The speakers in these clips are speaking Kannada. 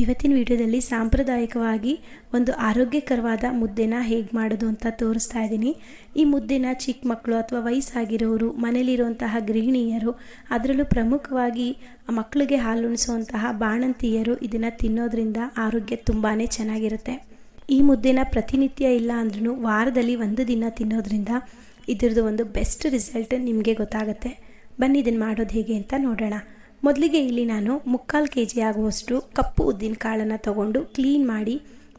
ಇವತ್ತಿನ ವಿಡಿಯೋದಲ್ಲಿ ಸಾಂಪ್ರದಾಯಿಕವಾಗಿ ಒಂದು ಆರೋಗ್ಯಕರವಾದ ಮುದ್ದೆನ ಹೇಗೆ ಮಾಡೋದು ಅಂತ ತೋರಿಸ್ತಾ ಇದ್ದೀನಿ. ಈ ಮುದ್ದೆನ ಚಿಕ್ಕ ಮಕ್ಕಳು ಅಥವಾ ವಯಸ್ಸಾಗಿರೋರು, ಮನೇಲಿರುವಂತಹ ಗೃಹಿಣಿಯರು, ಅದರಲ್ಲೂ ಪ್ರಮುಖವಾಗಿ ಮಕ್ಕಳಿಗೆ ಹಾಲುಣಿಸುವಂತಹ ಬಾಣಂತಿಯರು ಇದನ್ನು ತಿನ್ನೋದ್ರಿಂದ ಆರೋಗ್ಯ ತುಂಬಾ ಚೆನ್ನಾಗಿರುತ್ತೆ. ಈ ಮುದ್ದೆನ ಪ್ರತಿನಿತ್ಯ ಇಲ್ಲ ಅಂದ್ರೂ ವಾರದಲ್ಲಿ ಒಂದು ದಿನ ತಿನ್ನೋದ್ರಿಂದ ಇದ್ರದ್ದು ಒಂದು ಬೆಸ್ಟ್ ರಿಸಲ್ಟ್ ನಿಮಗೆ ಗೊತ್ತಾಗುತ್ತೆ. ಬನ್ನಿ ಇದನ್ನು ಮಾಡೋದು ಹೇಗೆ ಅಂತ ನೋಡೋಣ. ಮೊದಲಿಗೆ ಇಲ್ಲಿ ನಾನು ಮುಕ್ಕಾಲು ಕೆ ಜಿ ಆಗುವಷ್ಟು ಕಪ್ಪು ಉದ್ದಿನ ಕಾಳನ್ನು ತಗೊಂಡು ಕ್ಲೀನ್ ಮಾಡಿ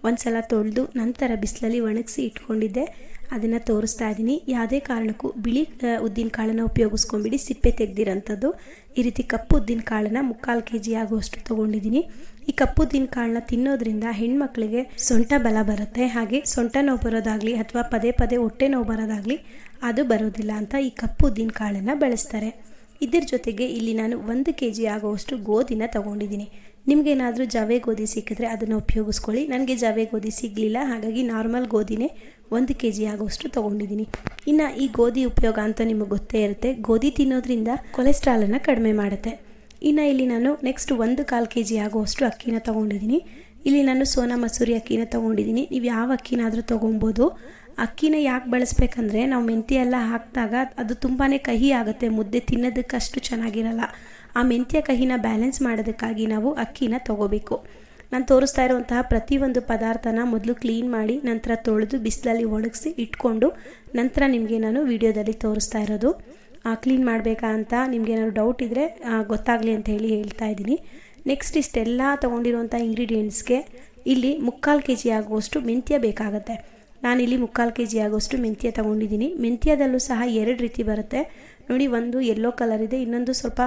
ಒಂದು ಸಲ ತೊಳೆದು ನಂತರ ಬಿಸಿಲಲ್ಲಿ ಒಣಗಿಸಿ ಇಟ್ಕೊಂಡಿದ್ದೆ. ಅದನ್ನು ತೋರಿಸ್ತಾ ಇದ್ದೀನಿ ಯಾವುದೇ ಕಾರಣಕ್ಕೂ ಬಿಳಿ ಉದ್ದಿನ ಕಾಳನ್ನು ಉಪಯೋಗಿಸ್ಕೊಂಬಿಡಿ ಸಿಪ್ಪೆ ತೆಗೆದಿರೋಂಥದ್ದು. ಈ ರೀತಿ ಕಪ್ಪು ಉದ್ದಿನ ಕಾಳನ್ನು ಮುಕ್ಕಾಲು ಕೆ ಜಿ ಆಗುವಷ್ಟು ತೊಗೊಂಡಿದ್ದೀನಿ ಈ ಕಪ್ಪು ಉದ್ದಿನ ಕಾಳನ್ನ ತಿನ್ನೋದ್ರಿಂದ ಹೆಣ್ಮಕ್ಳಿಗೆ ಸೊಂಟ ಬಲ ಬರುತ್ತೆ. ಹಾಗೆ ಸೊಂಟ ನೋವು ಬರೋದಾಗಲಿ ಅಥವಾ ಪದೇ ಪದೇ ಹೊಟ್ಟೆ ನೋವು ಬರೋದಾಗಲಿ ಅದು ಬರೋದಿಲ್ಲ ಅಂತ ಈ ಕಪ್ಪು ಉದ್ದಿನ ಕಾಳನ್ನು ಬಳಸ್ತಾರೆ. ಇದರ ಜೊತೆಗೆ ಇಲ್ಲಿ ನಾನು ಒಂದು ಕೆ ಜಿ ಆಗುವಷ್ಟು ಗೋಧಿನ ತಗೊಂಡಿದ್ದೀನಿ. ನಿಮಗೇನಾದರೂ ಜವೆ ಗೋಧಿ ಸಿಕ್ಕಿದ್ರೆ ಅದನ್ನು ಉಪಯೋಗಿಸ್ಕೊಳ್ಳಿ. ನನಗೆ ಜವೆ ಗೋಧಿ ಸಿಗಲಿಲ್ಲ, ಹಾಗಾಗಿ ನಾರ್ಮಲ್ ಗೋಧಿನೇ ಒಂದು ಕೆ ಜಿ ಆಗುವಷ್ಟು ತೊಗೊಂಡಿದ್ದೀನಿ. ಇನ್ನು ಈ ಗೋಧಿ ಉಪಯೋಗ ಅಂತ ನಿಮಗೆ ಗೊತ್ತೇ ಇರುತ್ತೆ. ಗೋಧಿ ತಿನ್ನೋದ್ರಿಂದ ಕೊಲೆಸ್ಟ್ರಾಲನ್ನು ಕಡಿಮೆ ಮಾಡುತ್ತೆ. ಇನ್ನು ಇಲ್ಲಿ ನಾನು ನೆಕ್ಸ್ಟ್ ಒಂದು ಕಾಲು ಕೆ ಜಿ ಆಗುವಷ್ಟು ಅಕ್ಕಿನ ತೊಗೊಂಡಿದ್ದೀನಿ. ಇಲ್ಲಿ ನಾನು ಸೋನಾ ಮಸೂರಿ ಅಕ್ಕಿನ ತೊಗೊಂಡಿದ್ದೀನಿ. ನೀವು ಯಾವ ಅಕ್ಕಿನಾದರೂ ತೊಗೊಬೋದು. ಅಕ್ಕಿನ ಯಾಕೆ ಬಳಸ್ಬೇಕಂದ್ರೆ ನಾವು ಮೆಂತ್ಯ ಎಲ್ಲ ಹಾಕಿದಾಗ ಅದು ತುಂಬಾ ಕಹಿ ಆಗುತ್ತೆ, ಮುದ್ದೆ ತಿನ್ನೋದಕ್ಕಷ್ಟು ಚೆನ್ನಾಗಿರಲ್ಲ. ಆ ಮೆಂತ್ಯ ಕಹಿನ ಬ್ಯಾಲೆನ್ಸ್ ಮಾಡೋದಕ್ಕಾಗಿ ನಾವು ಅಕ್ಕಿನ ತೊಗೋಬೇಕು. ನಾನು ತೋರಿಸ್ತಾ ಇರುವಂತಹ ಪ್ರತಿಯೊಂದು ಪದಾರ್ಥನ ಮೊದಲು ಕ್ಲೀನ್ ಮಾಡಿ, ನಂತರ ತೊಳೆದು ಬಿಸಿಲಲ್ಲಿ ಒಣಗಿಸಿ ಇಟ್ಕೊಂಡು, ನಂತರ ನಿಮಗೆ ನಾನು ವಿಡಿಯೋದಲ್ಲಿ ತೋರಿಸ್ತಾ ಇರೋದು. ಕ್ಲೀನ್ ಮಾಡಬೇಕಾ ಅಂತ ನಿಮಗೇನಾದ್ರು ಡೌಟ್ ಇದ್ದರೆ ಗೊತ್ತಾಗಲಿ ಅಂತ ಹೇಳಿ ಹೇಳ್ತಾ ಇದ್ದೀನಿ. ನೆಕ್ಸ್ಟ್ ಇಷ್ಟೆಲ್ಲ ತೊಗೊಂಡಿರುವಂಥ ಇಂಗ್ರೀಡಿಯೆಂಟ್ಸ್ಗೆ ಇಲ್ಲಿ ಮುಕ್ಕಾಲು ಕೆ ಜಿ ಆಗುವಷ್ಟು ಮೆಂತ್ಯ ಬೇಕಾಗುತ್ತೆ. ನಾನಿಲ್ಲಿ ಮುಕ್ಕಾಲು ಕೆ ಜಿ ಆಗೋಷ್ಟು ಮೆಂತ್ಯ ತೊಗೊಂಡಿದ್ದೀನಿ. ಮೆಂತ್ಯದಲ್ಲೂ ಸಹ ಎರಡು ರೀತಿ ಬರುತ್ತೆ. ನೋಡಿ, ಒಂದು ಯೆಲ್ಲೋ ಕಲರ್ ಇದೆ, ಇನ್ನೊಂದು ಸ್ವಲ್ಪ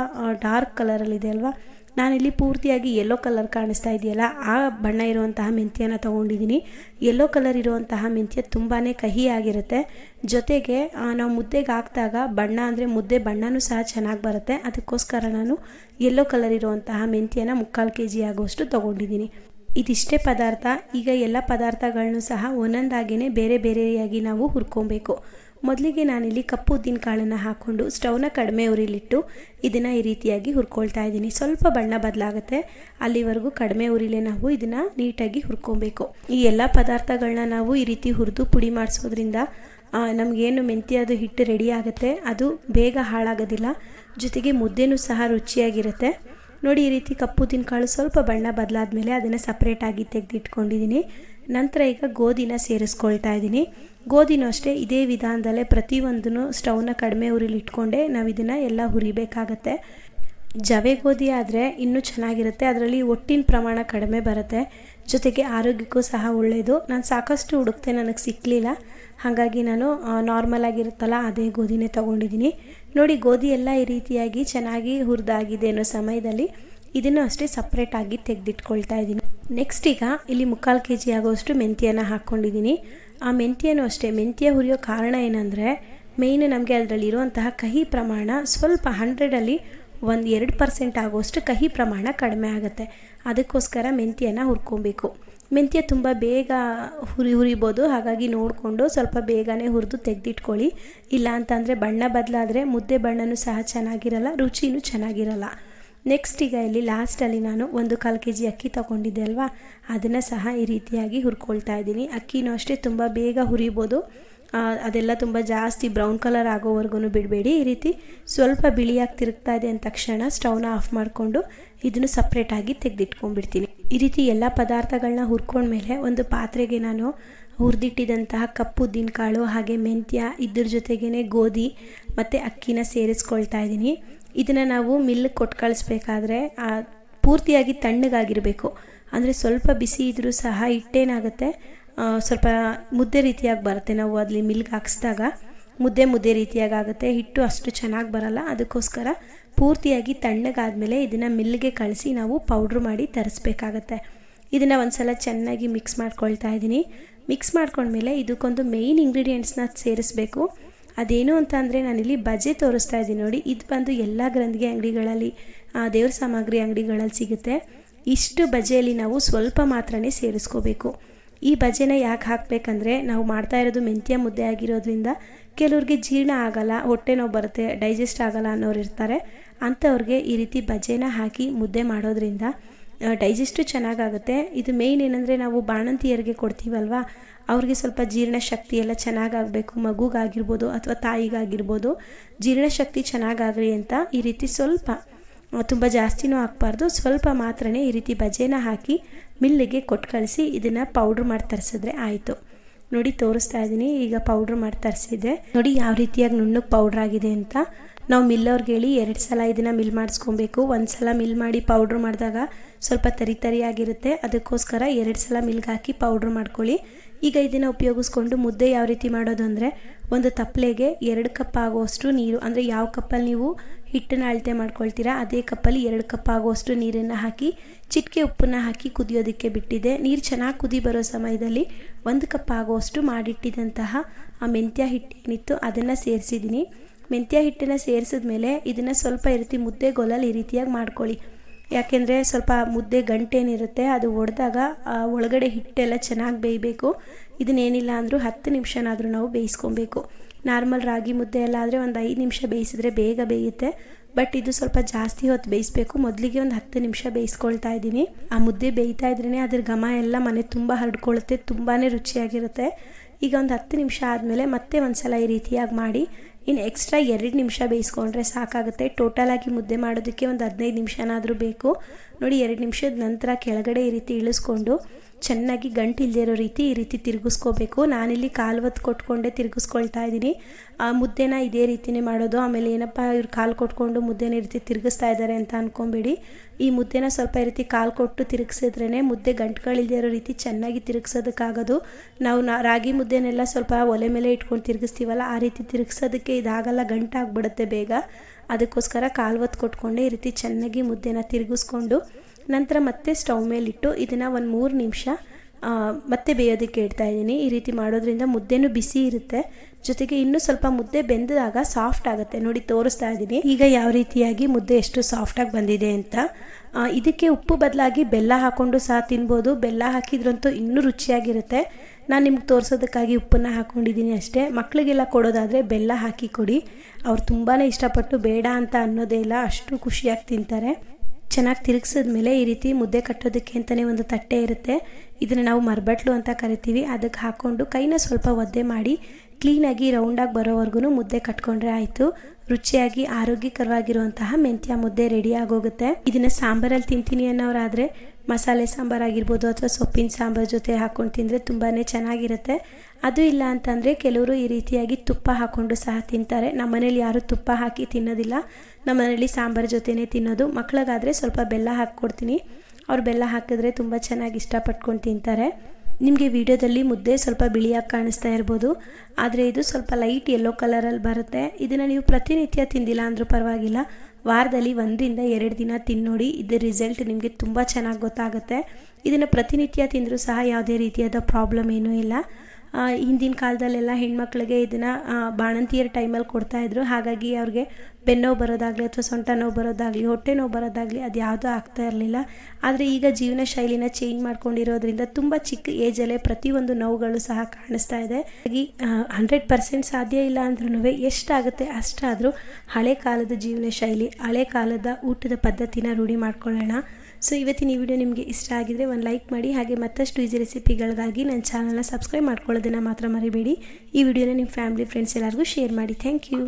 ಡಾರ್ಕ್ ಕಲರಲ್ಲಿದೆ ಅಲ್ವಾ? ನಾನಿಲ್ಲಿ ಪೂರ್ತಿಯಾಗಿ ಯೆಲ್ಲೋ ಕಲರ್ ಕಾಣಿಸ್ತಾ ಇದೆಯಲ್ಲ, ಆ ಬಣ್ಣ ಇರುವಂತಹ ಮೆಂತ್ಯನ ತೊಗೊಂಡಿದ್ದೀನಿ. ಯೆಲ್ಲೋ ಕಲರ್ ಇರುವಂತಹ ಮೆಂತ್ಯ ತುಂಬಾ ಕಹಿಯಾಗಿರುತ್ತೆ. ಜೊತೆಗೆ ನಾವು ಮುದ್ದೆಗೆ ಹಾಕಿದಾಗ ಬಣ್ಣ ಅಂದರೆ ಮುದ್ದೆ ಬಣ್ಣನೂ ಸಹ ಚೆನ್ನಾಗಿ ಬರುತ್ತೆ. ಅದಕ್ಕೋಸ್ಕರ ನಾನು ಯೆಲ್ಲೋ ಕಲರ್ ಇರುವಂತಹ ಮೆಂತ್ಯನ ಮುಕ್ಕಾಲು ಕೆ ಜಿ ಆಗುವಷ್ಟು ತೊಗೊಂಡಿದ್ದೀನಿ. ಇದಿಷ್ಟೇ ಪದಾರ್ಥ, ಈಗ ಎಲ್ಲ ಪದಾರ್ಥಗಳನ್ನು ಸಹ ಒಂದೊಂದಾಗಿಯೇ ಬೇರೆ ಬೇರೆಯಾಗಿ ನಾವು ಹುರ್ಕೊಬೇಕು. ಮೊದಲಿಗೆ ನಾನಿಲ್ಲಿ ಕಪ್ಪು ಉದ್ದಿನ ಕಾಳನ್ನು ಹಾಕ್ಕೊಂಡು ಸ್ಟೌನ ಕಡಿಮೆ ಉರಿಲಿಟ್ಟು ಇದನ್ನು ಈ ರೀತಿಯಾಗಿ ಹುರ್ಕೊಳ್ತಾ ಇದ್ದೀನಿ. ಸ್ವಲ್ಪ ಬಣ್ಣ ಬದಲಾಗುತ್ತೆ, ಅಲ್ಲಿವರೆಗೂ ಕಡಿಮೆ ಉರಿಲೆ ನಾವು ಇದನ್ನು ನೀಟಾಗಿ ಹುರ್ಕೊಬೇಕು. ಈ ಎಲ್ಲ ಪದಾರ್ಥಗಳನ್ನ ನಾವು ಈ ರೀತಿ ಹುರಿದು ಪುಡಿ ಮಾಡಿಸೋದ್ರಿಂದ ನಮಗೇನು ಮೆಂತ್ಯದು ಹಿಟ್ಟು ರೆಡಿ ಆಗುತ್ತೆ, ಅದು ಬೇಗ ಹಾಳಾಗೋದಿಲ್ಲ, ಜೊತೆಗೆ ಮುದ್ದೆನೂ ಸಹ ರುಚಿಯಾಗಿರುತ್ತೆ. ನೋಡಿ ಈ ರೀತಿ ಕಪ್ಪು ಕಾಳು ಸ್ವಲ್ಪ ಬಣ್ಣ ಬದಲಾದ ಮೇಲೆ ಅದನ್ನು ಸಪ್ರೇಟಾಗಿ ತೆಗೆದಿಟ್ಕೊಂಡಿದ್ದೀನಿ. ನಂತರ ಈಗ ಗೋಧಿನ ಸೇರಿಸ್ಕೊಳ್ತಾ ಇದ್ದೀನಿ. ಗೋಧಿನೂ ಅಷ್ಟೇ, ಇದೇ ವಿಧಾನದಲ್ಲೇ ಪ್ರತಿಯೊಂದೂ ಸ್ಟವ್ನ ಕಡಿಮೆ ಉರಿಲಿ ಇಟ್ಕೊಂಡೆ ನಾವು ಇದನ್ನು ಎಲ್ಲ ಹುರಿಬೇಕಾಗತ್ತೆ. ಜವೆ ಗೋಧಿ ಆದರೆ ಇನ್ನೂ ಚೆನ್ನಾಗಿರುತ್ತೆ, ಅದರಲ್ಲಿ ಒಟ್ಟಿನ ಪ್ರಮಾಣ ಕಡಿಮೆ ಬರುತ್ತೆ. ಜೊತೆಗೆ ಆರೋಗ್ಯಕ್ಕೂ ಸಹ ಒಳ್ಳೆಯದು ನಾನು ಸಾಕಷ್ಟು ಹುಡುಕ್ತೆ ನನಗೆ ಸಿಕ್ಕಲಿಲ್ಲ ಹಾಗಾಗಿ ನಾನು ನಾರ್ಮಲ್ ಆಗಿರುತ್ತಲ್ಲ, ಅದೇ ಗೋಧಿನೇ ತೊಗೊಂಡಿದ್ದೀನಿ. ನೋಡಿ, ಗೋಧಿ ಎಲ್ಲ ಈ ರೀತಿಯಾಗಿ ಚೆನ್ನಾಗಿ ಹುರಿದಾಗಿದೆ ಅನ್ನೋ ಸಮಯದಲ್ಲಿ ಇದನ್ನು ಅಷ್ಟೇ ಸಪ್ರೇಟಾಗಿ ತೆಗೆದಿಟ್ಕೊಳ್ತಾ ಇದ್ದೀನಿ. ನೆಕ್ಸ್ಟ್ ಈಗ ಇಲ್ಲಿ ಮುಕ್ಕಾಲು ಕೆ ಜಿ ಆಗೋಷ್ಟು ಮೆಂತ್ಯನ ಹಾಕ್ಕೊಂಡಿದ್ದೀನಿ. ಆ ಮೆಂತ್ಯನು ಅಷ್ಟೇ, ಮೆಂತ್ಯ ಹುರಿಯೋ ಕಾರಣ ಏನಂದರೆ ಮೇಯ್ನ್ ನಮಗೆ ಅದರಲ್ಲಿ ಇರುವಂತಹ ಕಹಿ ಪ್ರಮಾಣ ಸ್ವಲ್ಪ ಹಂಡ್ರೆಡಲ್ಲಿ ಒಂದು ಎರಡು ಪರ್ಸೆಂಟ್ ಆಗೋಷ್ಟು ಕಹಿ ಪ್ರಮಾಣ ಕಡಿಮೆ ಆಗುತ್ತೆ. ಅದಕ್ಕೋಸ್ಕರ ಮೆಂತ್ಯನ ಹುರ್ಕೊಬೇಕು. ಮೆಂತ್ಯ ತುಂಬ ಬೇಗ ಹುರಿ ಹುರಿಬೋದು, ಹಾಗಾಗಿ ನೋಡಿಕೊಂಡು ಸ್ವಲ್ಪ ಬೇಗನೆ ಹುರಿದು ತೆಗೆದಿಟ್ಕೊಳ್ಳಿ. ಇಲ್ಲ ಅಂತಂದರೆ ಬಣ್ಣ ಬದಲಾದರೆ ಮುದ್ದೆ ಬಣ್ಣನೂ ಸಹ ಚೆನ್ನಾಗಿರಲ್ಲ, ರುಚಿನೂ ಚೆನ್ನಾಗಿರಲ್ಲ. ನೆಕ್ಸ್ಟ್ ಈಗ ಇಲ್ಲಿ ಲಾಸ್ಟಲ್ಲಿ ನಾನು ಒಂದು ಕಾಲು ಕೆ ಜಿ ಅಕ್ಕಿ ತಗೊಂಡಿದ್ದೆ ಅಲ್ವಾ? ಅದನ್ನು ಸಹ ಈ ರೀತಿಯಾಗಿ ಹುರ್ಕೊಳ್ತಾ ಇದ್ದೀನಿ. ಅಕ್ಕಿನೂ ಅಷ್ಟೇ ತುಂಬ ಬೇಗ ಹುರಿಬೋದು. ಅದೆಲ್ಲ ತುಂಬ ಜಾಸ್ತಿ ಬ್ರೌನ್ ಕಲರ್ ಆಗೋವರೆಗೂ ಬಿಡಬೇಡಿ. ಈ ರೀತಿ ಸ್ವಲ್ಪ ಬಿಳಿಯಾಗಿ ತಿರುಗ್ತಾ ಇದೆ ಅಂದ ತಕ್ಷಣ ಸ್ಟೌನ ಆಫ್ ಮಾಡಿಕೊಂಡು ಇದನ್ನು ಸಪ್ರೇಟಾಗಿ ತೆಗೆದಿಟ್ಕೊಂಡ್ಬಿಡ್ತೀನಿ. ಈ ರೀತಿ ಎಲ್ಲ ಪದಾರ್ಥಗಳನ್ನ ಹುರ್ಕೊಂಡ್ಮೇಲೆ ಒಂದು ಪಾತ್ರೆಗೆ ನಾನು ಹುರಿದಿಟ್ಟಿದಂತಹ ಕಪ್ಪು ದಿನಕಾಳು ಕಾಳು ಹಾಗೆ ಮೆಂತ್ಯ ಇದ್ರ ಜೊತೆಗೇ ಗೋಧಿ ಮತ್ತು ಅಕ್ಕಿನ ಸೇರಿಸ್ಕೊಳ್ತಾ ಇದ್ದೀನಿ. ಇದನ್ನು ನಾವು ಮಿಲ್ ಕೊಟ್ಟು ಕಳಿಸ್ಬೇಕಾದ್ರೆ ಪೂರ್ತಿಯಾಗಿ ತಣ್ಣಗಾಗಿರಬೇಕು. ಅಂದರೆ ಸ್ವಲ್ಪ ಬಿಸಿ ಇದ್ದರೂ ಸಹ ಹಿಟ್ಟೇನಾಗುತ್ತೆ ಸ್ವಲ್ಪ ಮುದ್ದೆ ರೀತಿಯಾಗಿ ಬರುತ್ತೆ. ನಾವು ಅಲ್ಲಿ ಮಿಲ್ಗೆ ಹಾಕ್ಸಿದಾಗ ಮುದ್ದೆ ಮುದ್ದೆ ರೀತಿಯಾಗಿ ಆಗುತ್ತೆ. ಹಿಟ್ಟು ಅಷ್ಟು ಚೆನ್ನಾಗಿ ಬರಲ್ಲ. ಅದಕ್ಕೋಸ್ಕರ ಪೂರ್ತಿಯಾಗಿ ತಣ್ಣಗಾದಮೇಲೆ ಇದನ್ನು ಮಿಲ್ಗೆ ಕಳಿಸಿ ನಾವು ಪೌಡ್ರ್ ಮಾಡಿ ತರಿಸ್ಬೇಕಾಗತ್ತೆ. ಇದನ್ನು ಒಂದು ಸಲ ಚೆನ್ನಾಗಿ ಮಿಕ್ಸ್ ಮಾಡ್ಕೊಳ್ತಾ ಇದ್ದೀನಿ ಮಿಕ್ಸ್ ಮಾಡ್ಕೊಂಡ್ಮೇಲೆ ಇದಕ್ಕೊಂದು ಮೇಯ್ನ್ ಇಂಗ್ರೀಡಿಯೆಂಟ್ಸ್ನ ಸೇರಿಸ್ಬೇಕು. ಅದೇನು ಅಂತ ಅಂದರೆ ನಾನಿಲ್ಲಿ ಬಜೆ ತೋರಿಸ್ತಾ ಇದ್ದೀನಿ ನೋಡಿ. ಇದು ಬಂದು ಎಲ್ಲ ಗ್ರಂಥಿಗೆ ಅಂಗಡಿಗಳಲ್ಲಿ ದೇವ್ರ ಸಾಮಗ್ರಿ ಅಂಗಡಿಗಳಲ್ಲಿ ಸಿಗುತ್ತೆ. ಇಷ್ಟು ಬಜೆಯಲ್ಲಿ ನಾವು ಸ್ವಲ್ಪ ಮಾತ್ರನೇ ಸೇರಿಸ್ಕೋಬೇಕು. ಈ ಬಜೆನ ಯಾಕೆ ಹಾಕಬೇಕಂದ್ರೆ ನಾವು ಮಾಡ್ತಾ ಇರೋದು ಮೆಂತ್ಯ ಮುದ್ದೆ ಆಗಿರೋದ್ರಿಂದ ಕೆಲವ್ರಿಗೆ ಜೀರ್ಣ ಆಗಲ್ಲ, ಹೊಟ್ಟೆ ನೋವು ಬರುತ್ತೆ, ಡೈಜೆಸ್ಟ್ ಆಗಲ್ಲ ಅನ್ನೋರು ಇರ್ತಾರೆ. ಅಂಥವ್ರಿಗೆ ಈ ರೀತಿ ಬಜೆನ ಹಾಕಿ ಮುದ್ದೆ ಮಾಡೋದ್ರಿಂದ ಡೈಜೆಸ್ಟು ಚೆನ್ನಾಗಾಗುತ್ತೆ. ಇದು ಮೇಯ್ನ್ ಏನಂದರೆ ನಾವು ಬಾಣಂತಿಯರಿಗೆ ಕೊಡ್ತೀವಲ್ವ, ಅವ್ರಿಗೆ ಸ್ವಲ್ಪ ಜೀರ್ಣಶಕ್ತಿ ಎಲ್ಲ ಚೆನ್ನಾಗಾಗಬೇಕು, ಮಗುಗಾಗಿರ್ಬೋದು ಅಥವಾ ತಾಯಿಗಾಗಿರ್ಬೋದು. ಜೀರ್ಣಶಕ್ತಿ ಚೆನ್ನಾಗಾಗಲಿ ಅಂತ ಈ ರೀತಿ ಸ್ವಲ್ಪ ತುಂಬ ಜಾಸ್ತಿನೂ ಹಾಕ್ಬಾರ್ದು ಸ್ವಲ್ಪ ಮಾತ್ರನೇ ಈ ರೀತಿ ಬಜೆನ ಹಾಕಿ ಮಿಲ್ಲಿಗೆ ಕೊಟ್ಟು ಕಳಿಸಿ ಇದನ್ನು ಪೌಡ್ರ್ ಮಾಡಿ ತರಿಸಿದ್ರೆ ಆಯಿತು. ನೋಡಿ, ತೋರಿಸ್ತಾ ಇದ್ದೀನಿ. ಈಗ ಪೌಡ್ರ್ ಮಾಡಿ ತರಿಸಿದೆ. ನೋಡಿ, ಯಾವ ರೀತಿಯಾಗಿ ನುಣ್ಣಗೆ ಪೌಡ್ರ್ ಆಗಿದೆ ಅಂತ. ನಾವು ಮಿಲ್ಲವ್ರಿಗೆ ಹೇಳಿ ಎರಡು ಸಲ ಇದನ್ನು ಮಿಲ್ ಮಾಡಿಸ್ಕೊಬೇಕು. ಒಂದು ಸಲ ಮಿಲ್ ಮಾಡಿ ಪೌಡ್ರ್ ಮಾಡಿದಾಗ ಸ್ವಲ್ಪ ತರಿ ತರಿಯಾಗಿರುತ್ತೆ ಅದಕ್ಕೋಸ್ಕರ ಎರಡು ಸಲ ಮಿಲ್ಗೆ ಹಾಕಿ ಪೌಡ್ರ್ ಮಾಡ್ಕೊಳ್ಳಿ. ಈಗ ಇದನ್ನು ಉಪಯೋಗಿಸ್ಕೊಂಡು ಮುದ್ದೆ ಯಾವ ರೀತಿ ಮಾಡೋದು ಅಂದರೆ ಒಂದು ತಪ್ಪಲೆಗೆ ಎರಡು ಕಪ್ ಆಗುವಷ್ಟು ನೀರು ಅಂದರೆ ಯಾವ ಕಪ್ಪಲ್ಲಿ ನೀವು ಹಿಟ್ಟನ್ನು ಅಳತೆ ಮಾಡ್ಕೊಳ್ತೀರಾ ಅದೇ ಕಪ್ಪಲ್ಲಿ ಎರಡು ಕಪ್ ಆಗುವಷ್ಟು ನೀರನ್ನು ಹಾಕಿ ಚಿಟಿಕೆ ಉಪ್ಪನ್ನು ಹಾಕಿ ಕುದಿಯೋದಕ್ಕೆ ಬಿಟ್ಟಿದೆ. ನೀರು ಚೆನ್ನಾಗಿ ಕುದಿ ಬರೋ ಸಮಯದಲ್ಲಿ ಒಂದು ಕಪ್ ಆಗುವಷ್ಟು ಮಾಡಿಟ್ಟಿದಂತಹ ಆ ಮೆಂತ್ಯ ಹಿಟ್ಟು ಏನಿತ್ತು ಅದನ್ನು ಸೇರಿಸಿದ್ದೀನಿ ಮೆಂತ್ಯ ಹಿಟ್ಟನ್ನು ಸೇರಿಸಿದ ಮೇಲೆ ಇದನ್ನು ಸ್ವಲ್ಪ ಈ ರೀತಿ ಮುದ್ದೆ ಗೊಲಲ್ಲಿ ಈ ರೀತಿಯಾಗಿ ಮಾಡ್ಕೊಳ್ಳಿ. ಯಾಕೆಂದರೆ ಸ್ವಲ್ಪ ಮುದ್ದೆ ಗಂಟೇನಿರುತ್ತೆ, ಅದು ಒಡೆದಾಗ ಒಳಗಡೆ ಹಿಟ್ಟೆಲ್ಲ ಚೆನ್ನಾಗಿ ಬೇಯಬೇಕು. ಇದನ್ನೇನಿಲ್ಲ ಅಂದರೂ ಹತ್ತು ನಿಮಿಷನಾದರೂ ನಾವು ಬೇಯಿಸ್ಕೊಬೇಕು. ನಾರ್ಮಲ್ ರಾಗಿ ಮುದ್ದೆ ಎಲ್ಲ ಆದರೆ ಒಂದು ಐದು ನಿಮಿಷ ಬೇಯಿಸಿದ್ರೆ ಬೇಗ ಬೇಯುತ್ತೆ. ಬಟ್ ಇದು ಸ್ವಲ್ಪ ಜಾಸ್ತಿ ಹೊತ್ತು ಬೇಯಿಸಬೇಕು. ಮೊದಲಿಗೆ ಒಂದು ಹತ್ತು ನಿಮಿಷ ಬೇಯಿಸ್ಕೊಳ್ತಾ ಇದ್ದೀನಿ. ಆ ಮುದ್ದೆ ಬೇಯ್ತಾ ಇದ್ರೇ ಅದ್ರ ಘಮ ಎಲ್ಲ ಮನೆ ತುಂಬ ಹರಡ್ಕೊಳ್ಳುತ್ತೆ ತುಂಬಾ ರುಚಿಯಾಗಿರುತ್ತೆ. ಈಗ ಒಂದು ಹತ್ತು ನಿಮಿಷ ಆದಮೇಲೆ ಮತ್ತೆ ಒಂದು ಸಲ ಈ ರೀತಿಯಾಗಿ ಮಾಡಿ ಇನ್ನು ಎಕ್ಸ್ಟ್ರಾ ಎರಡು ನಿಮಿಷ ಬೇಯಿಸ್ಕೊಂಡ್ರೆ ಸಾಕಾಗುತ್ತೆ. ಟೋಟಲಾಗಿ ಮುದ್ದೆ ಮಾಡೋದಕ್ಕೆ ಒಂದು ಹದಿನೈದು ನಿಮಿಷನಾದರೂ ಬೇಕು. ನೋಡಿ, ಎರಡು ನಿಮಿಷದ ನಂತರ ಕೆಳಗಡೆ ಈ ರೀತಿ ಇಳಿಸ್ಕೊಂಡು ಚೆನ್ನಾಗಿ ಗಂಟು ರೀತಿ ಈ ರೀತಿ ತಿರುಗಿಸ್ಕೋಬೇಕು. ನಾನಿಲ್ಲಿ ಕಾಲು ಒತ್ತು ಕೊಟ್ಕೊಂಡೆ ತಿರುಗಿಸ್ಕೊಳ್ತಾ ಇದ್ದೀನಿ. ಆ ಮುದ್ದೆನ ಇದೇ ರೀತಿನೇ ಮಾಡೋದು. ಆಮೇಲೆ ಏನಪ್ಪ ಇವ್ರು ಕಾಲು ಕೊಟ್ಕೊಂಡು ಮುದ್ದೆನ ಈ ರೀತಿ ತಿರುಗಿಸ್ತಾ ಇದ್ದಾರೆ ಅಂತ ಅಂದ್ಕೊಂಬೇಡಿ ಈ ಮುದ್ದೆನ ಸ್ವಲ್ಪ ಈ ರೀತಿ ಕಾಲು ಕೊಟ್ಟು ತಿರುಗಿಸಿದ್ರೇ ಮುದ್ದೆ ಗಂಟುಗಳಿಲ್ಲದೆ ಇರೋ ರೀತಿ ಚೆನ್ನಾಗಿ ತಿರುಗಿಸೋದಕ್ಕಾಗೋದು. ನಾವು ನಾ ರಾಗಿ ಮುದ್ದೆನೆಲ್ಲ ಸ್ವಲ್ಪ ಒಲೆ ಮೇಲೆ ಇಟ್ಕೊಂಡು ತಿರುಗಿಸ್ತೀವಲ್ಲ, ಆ ರೀತಿ ತಿರುಗಿಸೋದಕ್ಕೆ ಇದಾಗಲ್ಲ, ಗಂಟಾಗ್ಬಿಡುತ್ತೆ ಬೇಗ. ಅದಕ್ಕೋಸ್ಕರ ಕಾಲು ಒತ್ತು ಕೊಟ್ಕೊಂಡೆ ಈ ರೀತಿ ಚೆನ್ನಾಗಿ ಮುದ್ದೆನ ತಿರುಗಿಸ್ಕೊಂಡು ನಂತರ ಮತ್ತೆ ಸ್ಟವ್ ಮೇಲಿಟ್ಟು ಇದನ್ನು ಒಂದು ಮೂರು ನಿಮಿಷ ಮತ್ತೆ ಬೇಯೋದಕ್ಕೆ ಇಡ್ತಾ ಇದ್ದೀನಿ. ಈ ರೀತಿ ಮಾಡೋದ್ರಿಂದ ಮುದ್ದೆನೂ ಬಿಸಿ ಇರುತ್ತೆ. ಜೊತೆಗೆ ಇನ್ನೂ ಸ್ವಲ್ಪ ಮುದ್ದೆ ಬೆಂದಾಗ ಸಾಫ್ಟ್ ಆಗುತ್ತೆ. ನೋಡಿ, ತೋರಿಸ್ತಾ ಇದ್ದೀನಿ. ಈಗ ಯಾವ ರೀತಿಯಾಗಿ ಮುದ್ದೆ ಎಷ್ಟು ಸಾಫ್ಟಾಗಿ ಬಂದಿದೆ ಅಂತ. ಇದಕ್ಕೆ ಉಪ್ಪು ಬದಲಾಗಿ ಬೆಲ್ಲ ಹಾಕ್ಕೊಂಡು ಸಹ ತಿನ್ಬೋದು. ಬೆಲ್ಲ ಹಾಕಿದ್ರಂತೂ ಇನ್ನೂ ರುಚಿಯಾಗಿರುತ್ತೆ. ನಾನು ನಿಮ್ಗೆ ತೋರಿಸೋದಕ್ಕಾಗಿ ಉಪ್ಪನ್ನು ಹಾಕ್ಕೊಂಡಿದ್ದೀನಿ ಅಷ್ಟೇ. ಮಕ್ಕಳಿಗೆಲ್ಲ ಕೊಡೋದಾದರೆ ಬೆಲ್ಲ ಹಾಕಿ ಕೊಡಿ. ಅವ್ರು ತುಂಬಾ ಇಷ್ಟಪಟ್ಟು ಬೇಡ ಅಂತ ಅನ್ನೋದೇ ಇಲ್ಲ. ಅಷ್ಟು ಖುಷಿಯಾಗಿ ತಿಂತಾರೆ. ಚೆನ್ನಾಗಿ ತಿರುಗಿಸಿದ್ಮೇಲೆ ಈ ರೀತಿ ಮುದ್ದೆ ಕಟ್ಟೋದಕ್ಕೆ ಅಂತಲೇ ಒಂದು ತಟ್ಟೆ ಇರುತ್ತೆ. ಇದನ್ನು ನಾವು ಮರಬಟ್ಲು ಅಂತ ಕರಿತೀವಿ. ಅದಕ್ಕೆ ಹಾಕ್ಕೊಂಡು ಕೈನ ಸ್ವಲ್ಪ ಒದ್ದೆ ಮಾಡಿ ಕ್ಲೀನಾಗಿ ರೌಂಡಾಗಿ ಬರೋವರೆಗೂ ಮುದ್ದೆ ಕಟ್ಕೊಂಡ್ರೆ ಆಯಿತು. ರುಚಿಯಾಗಿ ಆರೋಗ್ಯಕರವಾಗಿರುವಂತಹ ಮೆಂತ್ಯ ಮುದ್ದೆ ರೆಡಿ ಆಗೋಗುತ್ತೆ. ಇದನ್ನು ಸಾಂಬಾರಲ್ಲಿ ತಿಂತೀನಿ ಅನ್ನೋರಾದರೆ ಮಸಾಲೆ ಸಾಂಬಾರು ಆಗಿರ್ಬೋದು ಅಥವಾ ಸೊಪ್ಪಿನ ಸಾಂಬಾರು ಜೊತೆ ಹಾಕ್ಕೊಂಡು ತಿಂದರೆ ತುಂಬಾ ಚೆನ್ನಾಗಿರುತ್ತೆ. ಅದು ಇಲ್ಲ ಅಂತಂದರೆ ಕೆಲವರು ಈ ರೀತಿಯಾಗಿ ತುಪ್ಪ ಹಾಕ್ಕೊಂಡು ಸಹ ತಿಂತಾರೆ. ನಮ್ಮ ಮನೇಲಿ ಯಾರೂ ತುಪ್ಪ ಹಾಕಿ ತಿನ್ನೋದಿಲ್ಲ. ನಮ್ಮ ಮನೇಲಿ ಸಾಂಬಾರು ಜೊತೆನೇ ತಿನ್ನೋದು. ಮಕ್ಳಿಗಾದರೆ ಸ್ವಲ್ಪ ಬೆಲ್ಲ ಹಾಕ್ಕೊಡ್ತೀನಿ. ಅವ್ರು ಬೆಲ್ಲ ಹಾಕಿದ್ರೆ ತುಂಬ ಚೆನ್ನಾಗಿ ಇಷ್ಟಪಟ್ಕೊಂಡು ತಿಂತಾರೆ. ನಿಮಗೆ ವಿಡಿಯೋದಲ್ಲಿ ಮುದ್ದೆ ಸ್ವಲ್ಪ ಬಿಳಿಯಾಗಿ ಕಾಣಿಸ್ತಾ ಇರ್ಬೋದು. ಆದರೆ ಇದು ಸ್ವಲ್ಪ ಲೈಟ್ ಯೆಲ್ಲೋ ಕಲರಲ್ಲಿ ಬರುತ್ತೆ. ಇದನ್ನು ನೀವು ಪ್ರತಿನಿತ್ಯ ತಿಂದಿಲ್ಲ ಅಂದರೂ ಪರವಾಗಿಲ್ಲ. ವಾರದಲ್ಲಿ ಒಂದರಿಂದ ಎರಡು ದಿನ ತಿನ್ನೋಡಿ ಇದರ ರಿಸಲ್ಟ್ ನಿಮಗೆ ತುಂಬ ಚೆನ್ನಾಗಿ ಗೊತ್ತಾಗುತ್ತೆ. ಇದನ್ನು ಪ್ರತಿನಿತ್ಯ ತಿಂದರೂ ಸಹ ಯಾವುದೇ ರೀತಿಯಾದ ಪ್ರಾಬ್ಲಮ್ ಏನೂ ಇಲ್ಲ. ಹಿಂದಿನ ಕಾಲದಲ್ಲೆಲ್ಲ ಹೆಣ್ಮಕ್ಳಿಗೆ ಇದನ್ನು ಬಾಣಂತಿಯರ ಟೈಮಲ್ಲಿ ಕೊಡ್ತಾಯಿದ್ರು ಹಾಗಾಗಿ ಅವ್ರಿಗೆ ಬೆನ್ನೋವು ಬರೋದಾಗಲಿ ಅಥವಾ ಸೊಂಟ ನೋವು ಬರೋದಾಗಲಿ, ಹೊಟ್ಟೆ ನೋವು ಬರೋದಾಗಲಿ ಅದು ಯಾವುದೂ ಆಗ್ತಾ ಇರಲಿಲ್ಲ. ಆದರೆ ಈಗ ಜೀವನ ಶೈಲಿನ ಚೇಂಜ್ ಮಾಡ್ಕೊಂಡಿರೋದ್ರಿಂದ ತುಂಬ ಚಿಕ್ಕ ಏಜಲ್ಲೇ ಪ್ರತಿಯೊಂದು ನೋವುಗಳು ಸಹ ಕಾಣಿಸ್ತಾ ಇದೆ. ಹಾಗಾಗಿ ಹಂಡ್ರೆಡ್ ಪರ್ಸೆಂಟ್ ಸಾಧ್ಯ ಇಲ್ಲ ಅಂದ್ರೂ ಎಷ್ಟಾಗುತ್ತೆ ಅಷ್ಟಾದರೂ ಹಳೆ ಕಾಲದ ಜೀವನ ಶೈಲಿ, ಹಳೆ ಕಾಲದ ಊಟದ ಪದ್ಧತಿನ ರೂಢಿ ಮಾಡ್ಕೊಳ್ಳೋಣ. ಸೊ ಇವತ್ತಿನ ಈ ವಿಡಿಯೋ ನಿಮಗೆ ಇಷ್ಟ ಆಗಿದ್ರೆ ಒಂದು ಲೈಕ್ ಮಾಡಿ, ಹಾಗೆ ಮತ್ತಷ್ಟು ಈಸಿ ರೆಸಿಪಿಗಳಿಗಾಗಿ ನನ್ನ ಚಾನಲ್ನ ಸಬ್ಸ್ಕ್ರೈಬ್ ಮಾಡ್ಕೊಳ್ಳೋದನ್ನು ಮಾತ್ರ ಮರಿಬೇಡಿ. ಈ ವಿಡಿಯೋನ ನಿಮ್ಮ ಫ್ಯಾಮಿಲಿ ಫ್ರೆಂಡ್ಸ್ ಎಲ್ಲರಿಗೂ ಶೇರ್ ಮಾಡಿ. Thank you